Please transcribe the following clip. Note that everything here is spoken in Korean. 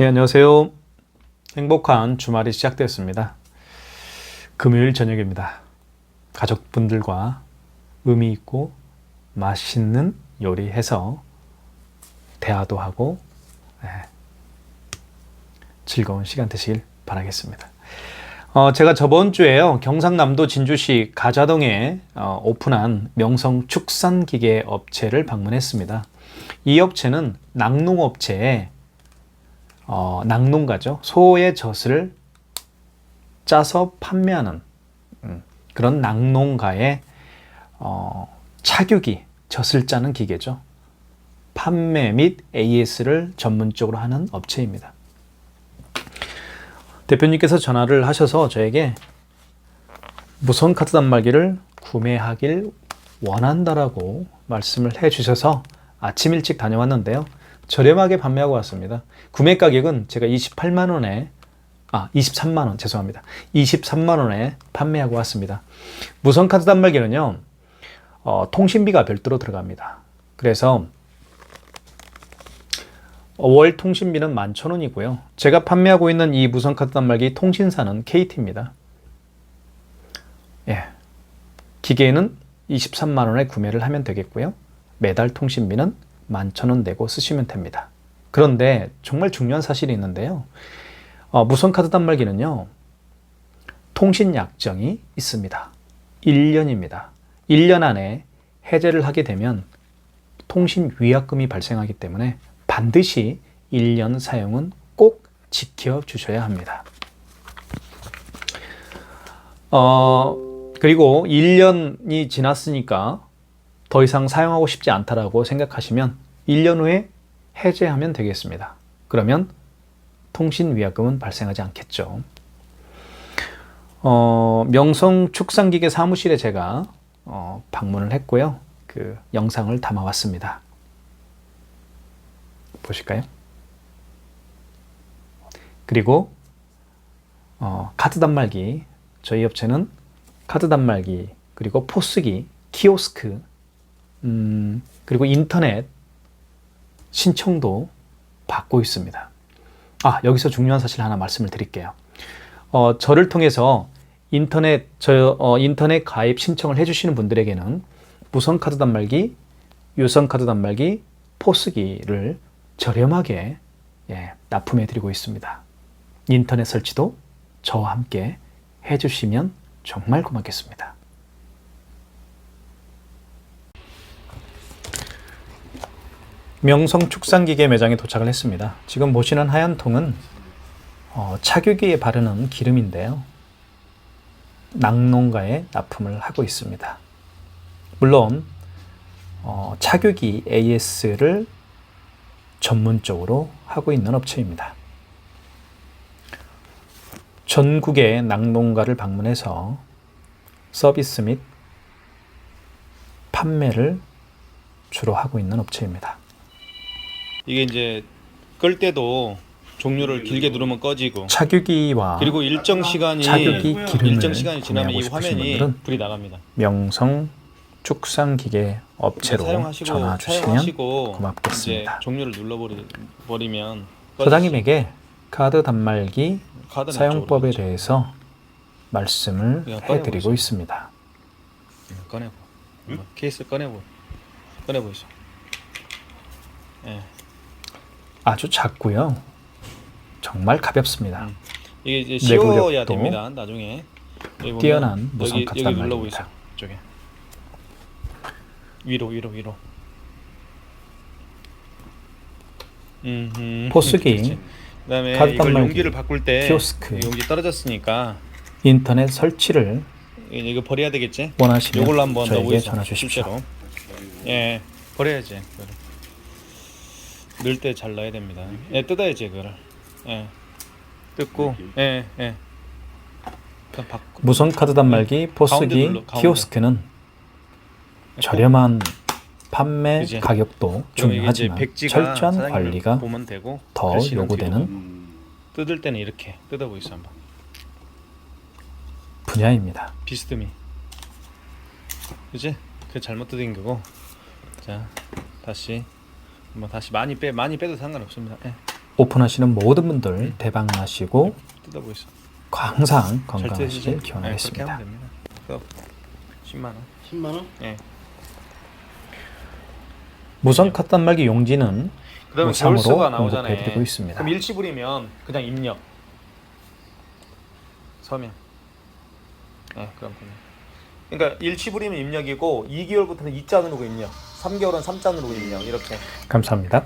예, 안녕하세요. 행복한 주말이 시작되었습니다. 금요일 저녁입니다. 가족분들과 의미 있고 맛있는 요리해서 대화도 하고 예, 즐거운 시간 되시길 바라겠습니다. 어, 제가 저번 주에요 경상남도 진주시 가자동에 어, 오픈한 명성 축산기계 업체를 방문했습니다. 이 업체는 낙농업체에 어, 낙농가죠. 소의 젖을 짜서 판매하는 음, 그런 낙농가의 어, 차규기, 젖을 짜는 기계죠. 판매 및 AS를 전문적으로 하는 업체입니다. 대표님께서 전화를 하셔서 저에게 무선 카드 단말기를 구매하길 원한다라고 말씀을 해 주셔서 아침 일찍 다녀왔는데요. 저렴하게 판매하고 왔습니다. 구매 가격은 제가 28만 원에 아, 23만 원 죄송합니다. 23만 원에 판매하고 왔습니다. 무선 카드 단말기는요. 어, 통신비가 별도로 들어갑니다. 그래서 월 통신비는 11,000원이고요. 제가 판매하고 있는 이 무선 카드 단말기 통신사는 KT입니다. 예. 기계는 23만 원에 구매를 하면 되겠고요. 매달 통신비는 11,000원 내고 쓰시면 됩니다. 그런데 정말 중요한 사실이 있는데요. 어, 무선 카드 단말기는요. 통신 약정이 있습니다. 1년입니다. 1년 안에 해제를 하게 되면 통신 위약금이 발생하기 때문에 반드시 1년 사용은 꼭 지켜주셔야 합니다. 어, 그리고 1년이 지났으니까 더 이상 사용하고 싶지 않다라고 생각하시면 1년 후에 해제하면 되겠습니다. 그러면 통신 위약금은 발생하지 않겠죠. 어, 명성 축산기계 사무실에 제가 어, 방문을 했고요. 그 영상을 담아왔습니다. 보실까요? 그리고 어, 카드 단말기 저희 업체는 카드 단말기 그리고 포스기 키오스크 음, 그리고 인터넷 신청도 받고 있습니다. 아 여기서 중요한 사실 하나 말씀을 드릴게요. 어, 저를 통해서 인터넷 저 어, 인터넷 가입 신청을 해주시는 분들에게는 무선 카드 단말기, 유선 카드 단말기, 포스기를 저렴하게 예, 납품해 드리고 있습니다. 인터넷 설치도 저와 함께 해주시면 정말 고맙겠습니다. 명성 축산기계 매장에 도착을 했습니다. 지금 보시는 하얀 통은 어, 차규기에 바르는 기름인데요. 낙농가에 납품을 하고 있습니다. 물론 어, 차규기 AS를 전문적으로 하고 있는 업체입니다. 전국의 낙농가를 방문해서 서비스 및 판매를 주로 하고 있는 업체입니다. 이게 이제 끌 때도 종료를 길게 누르면 꺼지고 차규기와 그리고 일정 시간이 차규기 기름을 일정 시간이 지나면 이 구매하고 싶으신 화면이 분들은 불이 나갑니다. 명성 축산 기계 업체로 사용하시고 전화 주시면 사용하시고 고맙겠습니다. 이제 종료를 눌러버리 버리면 소장님에게 카드 단말기 사용법에 대해서 말씀을 그냥 해드리고 꺼내보세요. 있습니다. 꺼내보. 응? 케이스 꺼내보. 꺼내보시죠. 예. 아주 작고요. 정말 가볍습니다. 음. 이게 이제 씌워야 됩니다. 나중에 뛰어난 무선 단말기입니다. 눌러보세요. 이쪽에 위로 위로 위로. 음, 음. 포스기. 그다음에 이걸 용기를 바꿀 때 키오스크. 용기 떨어졌으니까 인터넷 설치를 이거 버려야 되겠지? 원하시면 요걸로 한번 저에게. 전화 주십시오. 실제로. 예, 버려야지. 넣을 때잘 넣어야 됩니다. 예, 뜯어야지 그거를. 예, 뜯고, 예, 예. 바꾸. 무선 카드 단말기, 포스기, 네. 눌러, 가운데. 키오스크는 저렴한 판매 그지? 가격도 그럼 이게 이제 중요하지만 백지가 철저한 관리가 보면 되고 더 글씨는 요구되는. 뜯을 때는 이렇게 뜯어보시죠 한번. 분야입니다. 비스듬히. 그지? 그 잘못 뜯은 거고. 자, 다시 한번 다시 많이 빼 많이 빼도 상관없습니다. 예. 오픈하시는 모든 분들 대박 나시고 뜯어보겠어. 항상 잘 건강하시길? 네, 기원하겠습니다. 하면 됩니다. 그거 10만 원. 10만 원? 예. 무선 카드 단말기 용지는 그다음에 무상으로 겨울수가 나오잖아요. 공급해드리고 있습니다. 그럼 일치 부리면 그냥 입력. 서명. 예, 그럼 그냥. 그러니까 일치 부리면 입력이고 2개월부터는 2자 누르고 입력. 3개월은 3자 누르고 입력. 이렇게. 감사합니다.